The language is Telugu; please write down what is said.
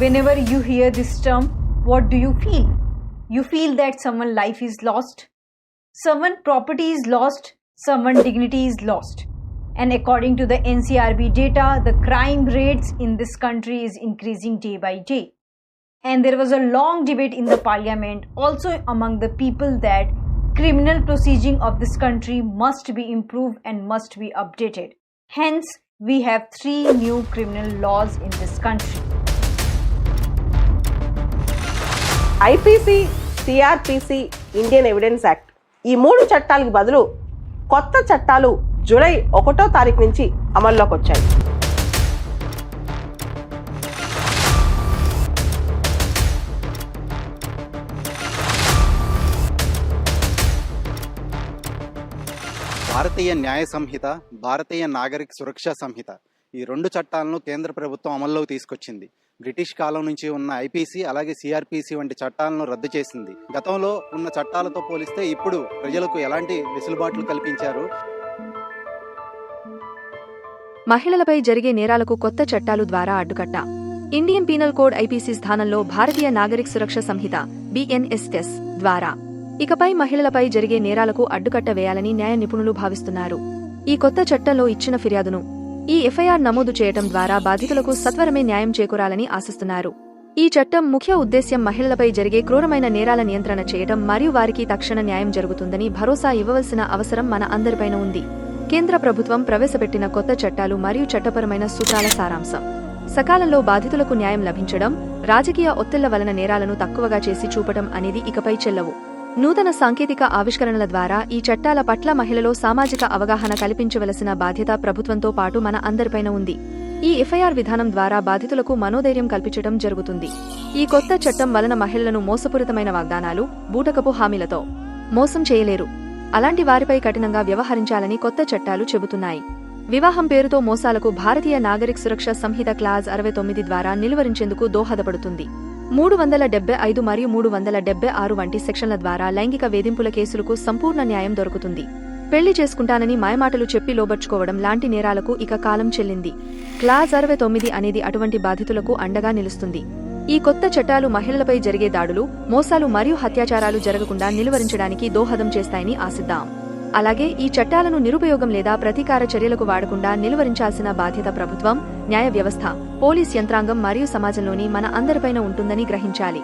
Whenever you hear this term, what do you feel? You feel that someone's life is lost, someone property is lost, someone dignity is lost. And according to the NCRB data, the crime rates in this country is increasing day by day. And there was a long debate in the parliament also among the people that criminal proceeding of this country must be improved and must be updated. Hence, we have three new criminal laws in this country. IPC CrPC Indian evidence act. ఈ మూడు చట్టాలకు బదులు కొత్త చట్టాలు జూలై ఒకటో తారీఖు నుంచి అమల్లోకి వచ్చాయి. భారతీయ న్యాయ సంహిత భారతీయ నాగరిక సురక్షా సంహిత ఈ రెండు చట్టాలను కేంద్ర ప్రభుత్వం అమల్లోకి తీసుకొచ్చింది. బ్రిటిష్ కాలం నుంచి ఉన్న ఐపీసీ అలాగే సిఆర్పిసి వంటి చట్టాలను రద్దు చేసింది. గతంలో ఉన్న చట్టాలతో పోలిస్తే ఇప్పుడు ప్రజలకు ఎలాంటి వెసులుబాట్లు కల్పించారు? మహిళలపై జరిగే నేరాలకు కొత్త చట్టాలు ద్వారా అడ్డుకట్ట. ఇండియన్ పీనల్ కోడ్ ఐపీసీ స్థానంలో భారతీయ నాగరిక సురక్ష సంహిత బిఎన్ఎస్ఎస్ ద్వారా. ఇకపై మహిళలపై జరిగే నేరాలకు అడ్డుకట్ట వేయాలని న్యాయ నిపుణులు భావిస్తున్నారు. ఈ కొత్త చట్టంలో ఇచ్చిన ఫిర్యాదును ఈ ఎఫ్ఐఆర్ నమోదు చేయటం ద్వారా బాధితులకు సత్వరమే న్యాయం చేకూరాలని ఆశిస్తున్నారు. ఈ చట్టం ముఖ్య ఉద్దేశ్యం మహిళలపై జరిగే క్రూరమైన నేరాల నియంత్రణ చేయటం మరియు వారికి తక్షణ న్యాయం జరుగుతుందని భరోసా ఇవ్వవలసిన అవసరం మన అందరిపైన ఉంది. కేంద్ర ప్రభుత్వం ప్రవేశపెట్టిన కొత్త చట్టాలు మరియు చట్టపరమైన సూత్రాల సారాంశం. సకాలంలో బాధితులకు న్యాయం లభించడం రాజకీయ ఒత్తిళ్ళ వలన నేరాలను తక్కువగా చేసి చూపటం అనేది ఇకపై చెల్లవు. నూతన సాంకేతిక ఆవిష్కరణల ద్వారా ఈ చట్టాల పట్ల మహిళలో సామాజిక అవగాహన కల్పించవలసిన బాధ్యత ప్రభుత్వంతో పాటు మన అందరిపైన ఉంది. ఈ ఎఫ్ఐఆర్ విధానం ద్వారా బాధితులకు మనోధైర్యం కల్పించడం జరుగుతుంది. ఈ కొత్త చట్టం వలన మహిళలను మోసపూరితమైన వాగ్దానాలు బూటకపు హామీలతో మోసం చేయలేరు. అలాంటి వారిపై కఠినంగా వ్యవహరించాలని కొత్త చట్టాలు చెబుతున్నాయి. వివాహం పేరుతో మోసాలకు భారతీయ నాగరిక సురక్ష సంహిత క్లాజ్ అరవై తొమ్మిది ద్వారా నిలువరించేందుకు దోహదపడుతుంది. మూడు వందల డెబ్బై ఐదు మరియు మూడు వందల డెబ్బై ఆరు వంటి సెక్షన్ల ద్వారా లైంగిక వేధింపుల కేసులకు సంపూర్ణ న్యాయం దొరుకుతుంది. పెళ్ళి చేసుకుంటానని మాయమాటలు చెప్పి లోబర్చుకోవడం లాంటి నేరాలకు ఇక కాలం చెల్లింది. క్లాజ్ అరవై తొమ్మిది అనేది అటువంటి బాధితులకు అండగా నిలుస్తుంది. ఈ కొత్త చట్టాలు మహిళలపై జరిగే దాడులు మోసాలు మరియు హత్యాచారాలు జరగకుండా నిలువరించడానికి దోహదం చేస్తాయని ఆశిద్దాం. అలాగే ఈ చట్టాలను నిరుపయోగం లేదా ప్రతీకార చర్యలకు వాడకుండా నిలువరించాల్సిన బాధ్యత ప్రభుత్వం న్యాయ వ్యవస్థ పోలీస్ యంత్రాంగం మరియు సమాజంలోని మన అందరిపైన ఉంటుందని గ్రహించాలి.